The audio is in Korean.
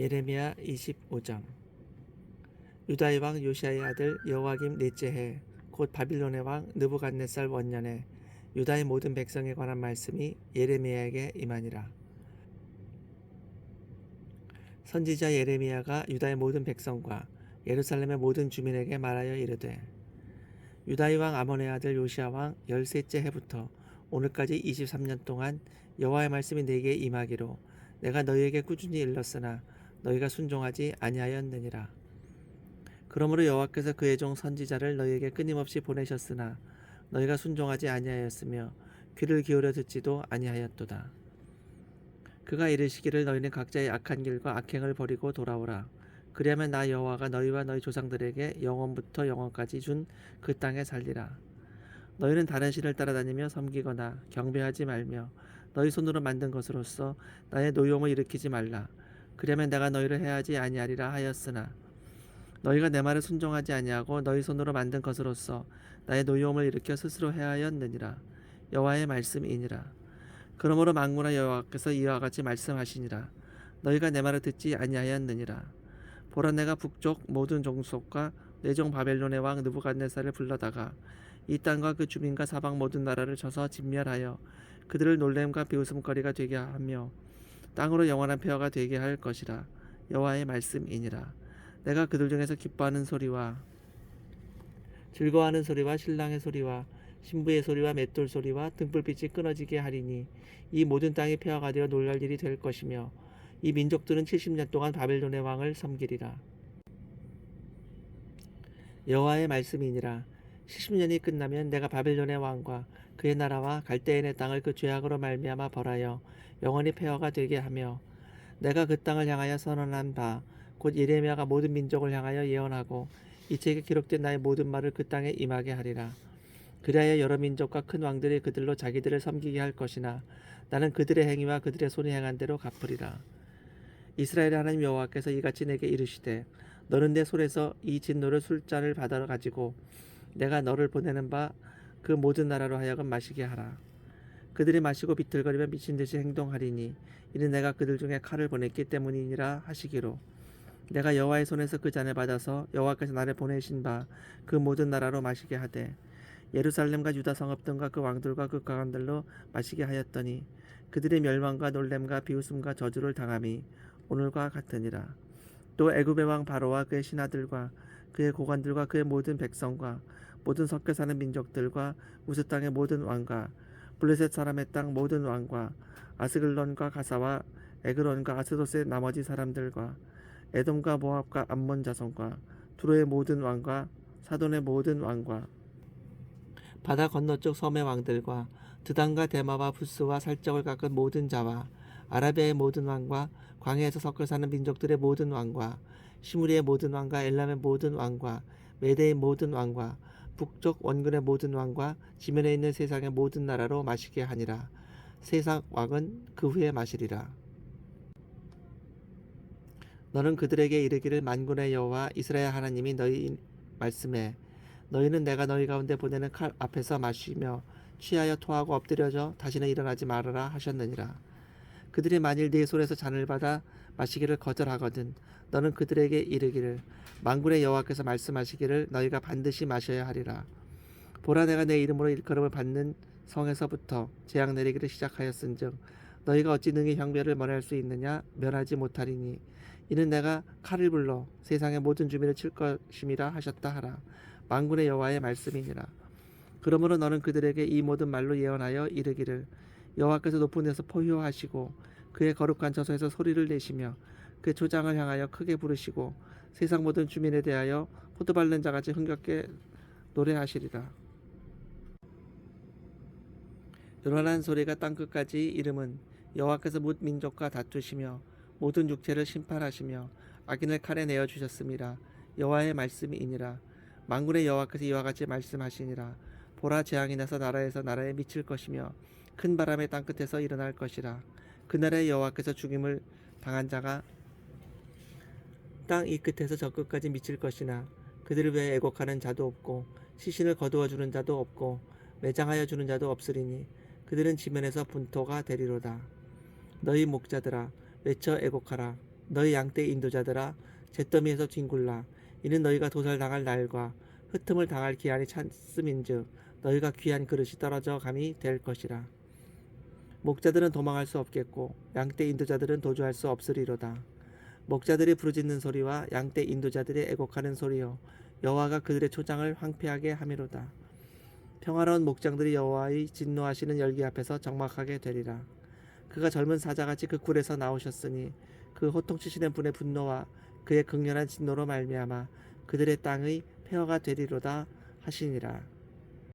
예레미야 25장. 유다의 왕 요시아의 아들 여호와김 넷째 해 곧 바빌론의 왕 느부갓네살 원년에 유다의 모든 백성에 관한 말씀이 예레미야에게 임하니라. 선지자 예레미야가 유다의 모든 백성과 예루살렘의 모든 주민에게 말하여 이르되 유다의 왕 아몬의 아들 요시아 왕 열셋째 해부터 오늘까지 23년 동안 여호와의 말씀이 내게 임하기로 내가 너희에게 꾸준히 일렀으나 너희가 순종하지 아니하였느니라. 그러므로 여호와께서 그의 종 선지자를 너희에게 끊임없이 보내셨으나 너희가 순종하지 아니하였으며 귀를 기울여 듣지도 아니하였도다. 그가 이르시기를 너희는 각자의 악한 길과 악행을 버리고 돌아오라. 그리하면 나 여호와가 너희와 너희 조상들에게 영원부터 영원까지 준 그 땅에 살리라. 너희는 다른 신을 따라다니며 섬기거나 경배하지 말며 너희 손으로 만든 것으로서 나의 노용을 일으키지 말라. 그러면 내가 너희를 해하지 아니하리라 하였으나 너희가 내 말을 순종하지 아니하고 너희 손으로 만든 것으로서 나의 노여움을 일으켜 스스로 해하였느니라. 여호와의 말씀이니라. 그러므로 망군의 여호와께서 이와 같이 말씀하시니라. 너희가 내 말을 듣지 아니하였느니라. 보라 내가 북쪽 모든 종속과 내종 바벨론의 왕 느부갓네살을 불러다가 이 땅과 그 주민과 사방 모든 나라를 쳐서 진멸하여 그들을 놀램과 비웃음거리가 되게 하며 땅으로 영원한 폐허가 되게 할 것이라 여호와의 말씀이니라. 내가 그들 중에서 기뻐하는 소리와 즐거워하는 소리와 신랑의 소리와 신부의 소리와 맷돌 소리와 등불빛이 끊어지게 하리니 이 모든 땅이 폐허가 되어 놀랄 일이 될 것이며 이 민족들은 70년 동안 바벨론의 왕을 섬기리라. 여호와의 말씀이니라. 70년이 끝나면 내가 바벨론의 왕과 그의 나라와 갈대인의 땅을 그 죄악으로 말미암아 벌하여 영원히 폐허가 되게 하며 내가 그 땅을 향하여 선언한 바곧 예레미야가 모든 민족을 향하여 예언하고 이 책에 기록된 나의 모든 말을 그 땅에 임하게 하리라. 그리하여 여러 민족과 큰 왕들이 그들로 자기들을 섬기게 할 것이나 나는 그들의 행위와 그들의 손이 행한 대로 갚으리라. 이스라엘의 하나님 여호와께서 이같이 내게 이르시되 너는 내 손에서 이 진노를 술잔을 받아 가지고 내가 너를 보내는 바 그 모든 나라로 하여금 마시게 하라. 그들이 마시고 비틀거리며 미친 듯이 행동하리니 이는 내가 그들 중에 칼을 보냈기 때문이니라 하시기로 내가 여호와의 손에서 그 잔을 받아서 여호와께서 나를 보내신 바 그 모든 나라로 마시게 하되 예루살렘과 유다 성읍 등과 그 왕들과 그 가관들로 마시게 하였더니 그들의 멸망과 놀램과 비웃음과 저주를 당함이 오늘과 같으니라 또 애굽의 왕 바로와 그의 신하들과 그의 고관들과 그의 모든 백성과 모든 섞여 사는 민족들과 우스 땅의 모든 왕과 블레셋 사람의 땅 모든 왕과 아스글론과 가사와 에그론과 아스도스의 나머지 사람들과 에돔과 모압과 암몬 자손과 두로의 모든 왕과 사돈의 모든 왕과 바다 건너쪽 섬의 왕들과 드단과 데마와 부스와 살적을 깎은 모든 자와 아라비아의 모든 왕과 광야에서 섞여 사는 민족들의 모든 왕과 시무리의 모든 왕과 엘람의 모든 왕과 메대의 모든 왕과 북쪽 원근의 모든 왕과 지면에 있는 세상의 모든 나라로 마시게 하니라. 세상 왕은 그 후에 마시리라. 너는 그들에게 이르기를 만군의 여호와 이스라엘 하나님이 너희 말씀에 너희는 내가 너희 가운데 보내는 칼 앞에서 마시며 취하여 토하고 엎드려져 다시는 일어나지 말아라 하셨느니라 그들이 만일 네 손에서 잔을 받아 마시기를 거절하거든 너는 그들에게 이르기를 만군의 여호와께서 말씀하시기를 너희가 반드시 마셔야 하리라. 보라 내가 내 이름으로 일컬음을 받는 성에서부터 재앙 내리기를 시작하였은즉 너희가 어찌 능히 형별을 면할 수 있느냐? 면하지 못하리니. 이는 내가 칼을 불러 세상의 모든 주민을 칠 것임이라 하셨다 하라. 만군의 여호와의 말씀이니라. 그러므로 너는 그들에게 이 모든 말로 예언하여 이르기를 여호와께서 높은 데서 포효하시고 그의 거룩한 저소에서 소리를 내시며 그 조장을 향하여 크게 부르시고 세상 모든 주민에 대하여 포도 밟는 자같이 흥겹게 노래하시리라. 요란한 소리가 땅 끝까지 이름은 여호와께서 뭇 민족과 다투시며 모든 육체를 심판하시며 악인을 칼에 내어 주셨습니다. 여호와의 말씀이니라. 만군의 여호와께서 이와 같이 말씀하시니라. 보라 재앙이 나서 나라에서 나라에 미칠 것이며 큰 바람의 땅 끝에서 일어날 것이라. 그날에 여호와께서 죽임을 당한 자가 땅 이 끝에서 저 끝까지 미칠 것이나 그들을 위해 애곡하는 자도 없고 시신을 거두어 주는 자도 없고 매장하여 주는 자도 없으리니 그들은 지면에서 분토가 되리로다. 너희 목자들아 외쳐 애곡하라 너희 양떼 인도자들아 잿더미에서 뒹굴라 이는 너희가 도살당할 날과 흩음을 당할 기한이 찼음인즉 너희가 귀한 그릇이 떨어져 감이 될 것이라 목자들은 도망할 수 없겠고 양떼 인도자들은 도주할 수 없으리로다. 목자들이 부르짖는 소리와 양떼 인도자들이 애곡하는 소리요 여호와가 그들의 초장을 황폐하게 함이로다. 평화로운 목장들이 여호와의 진노하시는 열기 앞에서 적막하게 되리라. 그가 젊은 사자같이 그 굴에서 나오셨으니 그 호통치시는 분의 분노와 그의 극렬한 진노로 말미암아 그들의 땅의 폐허가 되리로다 하시니라